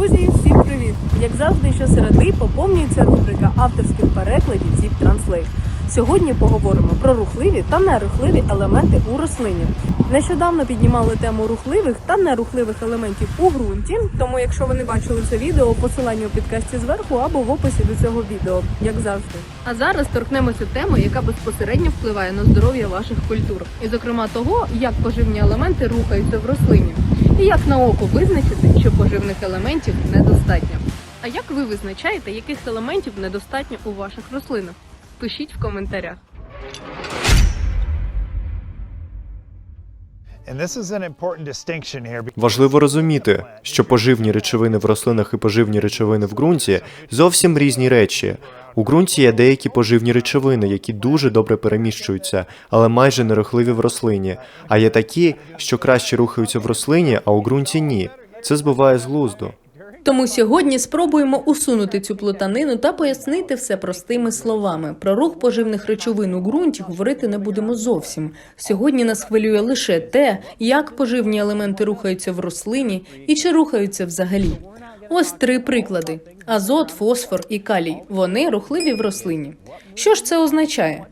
Друзі, всім привіт! Як завжди, щосереди поповнюється рубрика авторських перекладів Zip Translate. Сьогодні поговоримо про рухливі та нерухливі елементи у рослині. Нещодавно піднімали тему рухливих та нерухливих елементів у ґрунті. Тому, якщо ви не бачили це відео, посилання у підкасті зверху або в описі до цього відео, як завжди. А зараз торкнемося теми, яка безпосередньо впливає на здоров'я ваших культур, і зокрема того, як поживні елементи рухаються в рослині, і як на око визначити, що поживних елементів недостатньо. А як ви визначаєте, яких елементів недостатньо у ваших рослинах? Пишіть в коментарях. Важливо розуміти, що поживні речовини в рослинах і поживні речовини в ґрунті зовсім різні речі. У ґрунті є деякі поживні речовини, які дуже добре переміщуються, але майже нерухливі в рослині. А є такі, що краще рухаються в рослині, а у ґрунті ні. Це збиває з глузду. Тому сьогодні спробуємо усунути цю плутанину та пояснити все простими словами. Про рух поживних речовин у ґрунті говорити не будемо зовсім. Сьогодні нас хвилює лише те, як поживні елементи рухаються в рослині і чи рухаються взагалі. Ось три приклади: азот, фосфор і калій. Вони рухливі в рослині. Що ж це означає?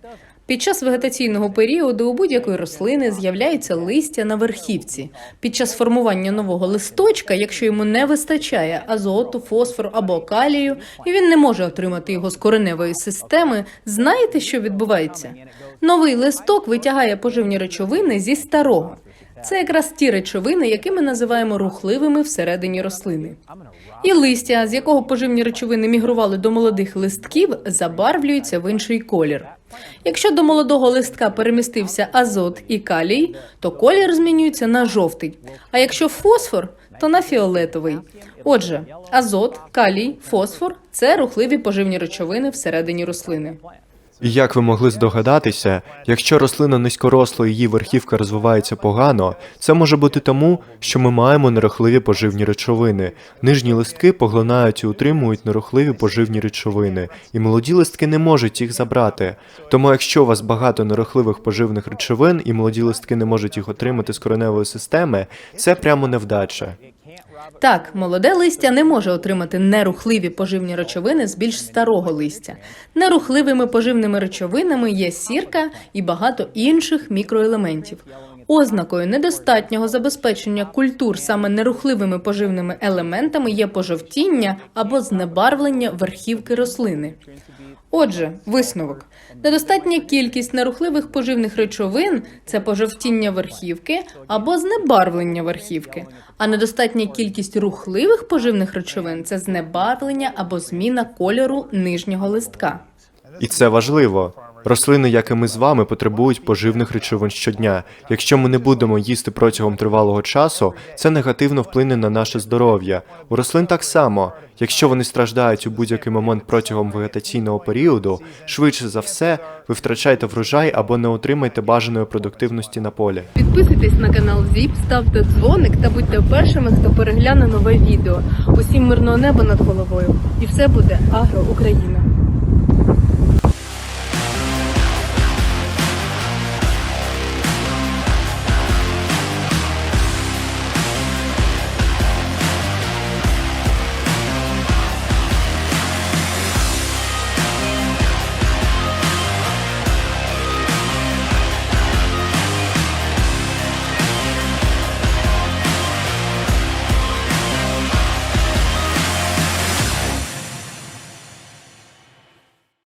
Під час вегетаційного періоду у будь-якої рослини з'являється листя на верхівці. Під час формування нового листочка, якщо йому не вистачає азоту, фосфору або калію, і він не може отримати його з кореневої системи, знаєте, що відбувається? Новий листок витягає поживні речовини зі старого. Це якраз ті речовини, які ми називаємо рухливими всередині рослини. І листя, з якого поживні речовини мігрували до молодих листків, забарвлюються в інший колір. Якщо до молодого листка перемістився азот і калій, то колір змінюється на жовтий. А якщо фосфор, то на фіолетовий. Отже, азот, калій, фосфор це рухливі поживні речовини всередині рослини. І як ви могли здогадатися, якщо рослина низькоросла і її верхівка розвивається погано, це може бути тому, що ми маємо нерухливі поживні речовини. Нижні листки поглинають і утримують нерухливі поживні речовини, і молоді листки не можуть їх забрати. Тому, якщо у вас багато нерухливих поживних речовин і молоді листки не можуть їх отримати з кореневої системи, це прямо невдача. Так, молоде листя не може отримати нерухливі поживні речовини з більш старого листя. Нерухливими поживними речовинами є сірка і багато інших мікроелементів. Ознакою недостатнього забезпечення культур саме нерухливими поживними елементами є пожовтіння або знебарвлення верхівки рослини. Отже, висновок: недостатня кількість нерухливих поживних речовин це пожовтіння верхівки або знебарвлення верхівки, а недостатня кількість рухливих поживних речовин це знебарвлення або зміна кольору нижнього листка. І це важливо. Рослини, як і ми з вами, потребують поживних речовин щодня. Якщо ми не будемо їсти протягом тривалого часу, це негативно вплине на наше здоров'я. У рослин так само. Якщо вони страждають у будь-який момент протягом вегетаційного періоду, швидше за все, ви втрачаєте врожай або не отримаєте бажаної продуктивності на полі. Підписуйтесь на канал ЗІП, ставте дзвоник та будьте першими, хто перегляне нове відео. Усім мирного неба над головою. І все буде Агро Україна.